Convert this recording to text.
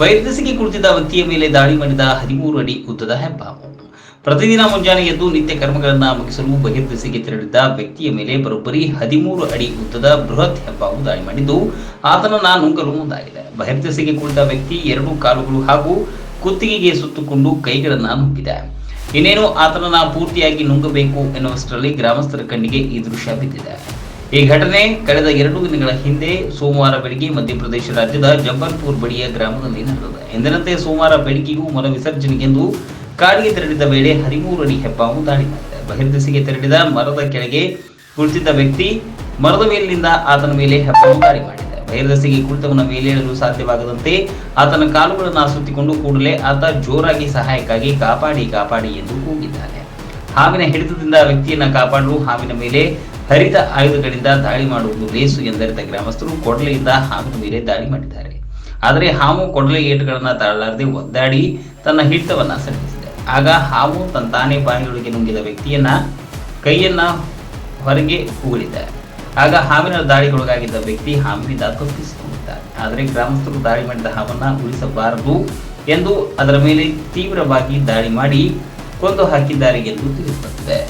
ಬೈರ್ದಸಿಗೆ ಕುಳಿತಿದ್ದ ವ್ಯಕ್ತಿಯ ಮೇಲೆ ದಾಳಿ ಮಾಡಿದ ಹದಿಮೂರು ಅಡಿ ಉದ್ದದ ಹೆಬ್ಬಾವು ಪ್ರತಿದಿನ ಮುಂಜಾನೆ ಎದ್ದು ನಿತ್ಯ ಕರ್ಮಗಳನ್ನ ಮುಗಿಸಲು ಬಹಿರ್ದೆಸೆಗೆ ತೆರಳಿದ್ದ ವ್ಯಕ್ತಿಯ ಮೇಲೆ ಬರೋಬ್ಬರಿ ಹದಿಮೂರು ಅಡಿ ಉದ್ದದ ಬೃಹತ್ ಹೆಬ್ಬಾವು ದಾಳಿ ಮಾಡಿದ್ದು, ಆತನನ್ನ ನುಂಗಲು ಮುಂದಾಗಿದೆ. ಬಹಿರ್ದೆಸೆಗೆ ಕುಳಿತ ವ್ಯಕ್ತಿ ಎರಡು ಕಾಲುಗಳು ಹಾಗೂ ಕುತ್ತಿಗೆಗೆ ಸುತ್ತುಕೊಂಡು ಕೈಗಳನ್ನ ನುಂಗಿದೆ. ಇನ್ನೇನು ಆತನನ್ನ ಪೂರ್ತಿಯಾಗಿ ನುಂಗಬೇಕು ಎನ್ನುವಷ್ಟರಲ್ಲಿ ಗ್ರಾಮಸ್ಥರ ಕಣ್ಣಿಗೆ ಈ ದೃಶ್ಯ ಬಿದ್ದಿದೆ. ಈ ಘಟನೆ ಕಳೆದ ಎರಡು ದಿನಗಳ ಹಿಂದೆ ಸೋಮವಾರ ಬೆಳಿಗ್ಗೆ ಮಧ್ಯಪ್ರದೇಶ ರಾಜ್ಯದ ಜಬ್ಬಲ್ಪುರ್ ಬಳಿಯ ಗ್ರಾಮದಲ್ಲಿ ನಡೆದಿದೆ. ಎಂದಿನಂತೆ ಸೋಮವಾರ ಬೆಳಿಗ್ಗೆಗೂ ಮಲ ವಿಸರ್ಜನೆಗೆಂದು ಕಾಡಿಗೆ ತೆರಳಿದ ವೇಳೆ ಹದಿಮೂರು ಅಡಿ ಹೆಬ್ಬಾವು ದಾಳಿ ಮಾಡಿದೆ. ಬಹಿರ್ದೆಸೆಗೆ ತೆರಳಿದ ಮರದ ಕೆಳಗೆ ಕುಳಿತಿದ್ದ ವ್ಯಕ್ತಿ ಮರದ ಮೇಲಿನಿಂದ ಆತನ ಮೇಲೆ ಹೆಬ್ಬಾವು ದಾಳಿ ಮಾಡಿದೆ. ಬಹಿರ್ದೆಸೆಗೆ ಕುಳಿತವನ ಮೇಲೇಳಲು ಸಾಧ್ಯವಾಗದಂತೆ ಆತನ ಕಾಲುಗಳನ್ನು ಸುತ್ತಿಕೊಂಡು ಕೂಡಲೇ ಆತ ಜೋರಾಗಿ ಸಹಾಯಕ್ಕಾಗಿ ಕಾಪಾಡಿ ಕಾಪಾಡಿ ಎಂದು ಕೂಗಿದ್ದಾನೆ. ಹಾವಿನ ಹಿಡಿತದಿಂದ ವ್ಯಕ್ತಿಯನ್ನ ಕಾಪಾಡಲು ಹಾವಿನ ಮೇಲೆ ಹರಿತ ಆಯುಧಗಳಿಂದ ದಾಳಿ ಮಾಡುವುದು ಲೇಸು ಎಂದರಿತ ಗ್ರಾಮಸ್ಥರು ಕೊಡಲೆಯಿಂದ ಹಾವಿನ ಮೇಲೆ ದಾಳಿ ಮಾಡಿದ್ದಾರೆ. ಆದರೆ ಹಾವು ಕೊಡಲೆ ಏಟುಗಳನ್ನು ತಾಳಲಾರದೆ ಒದ್ದಾಡಿ ತನ್ನ ಹಿಡಿತವನ್ನ ಸಲ್ಲಿಸಿದೆ. ಆಗ ಹಾವು ತನ್ನ ತಾನೇ ಬಾಯಿಯೊಳಗೆ ನುಂಗಿದ ವ್ಯಕ್ತಿಯನ್ನ ಕೈಯನ್ನ ಹೊರಗೆ ಉಗುಳಿದೆ. ಆಗ ಹಾವಿನ ದಾಳಿಗೊಳಗಾಗಿದ್ದ ವ್ಯಕ್ತಿ ಹಾವಿನಿಂದ ತಪ್ಪಿಸಿಕೊಂಡಿದ್ದಾರೆ ಆದರೆ ಗ್ರಾಮಸ್ಥರು ದಾಳಿ ಮಾಡಿದ ಹಾವನ್ನ ಉಳಿಸಬಾರದು ಎಂದು ಅದರ ಮೇಲೆ ತೀವ್ರವಾಗಿ ದಾಳಿ ಮಾಡಿ ಕೊಂದು ಹಾಕಿದ್ದಾರೆ ಎಂದು ತಿಳಿದುಬಂದಿದೆ.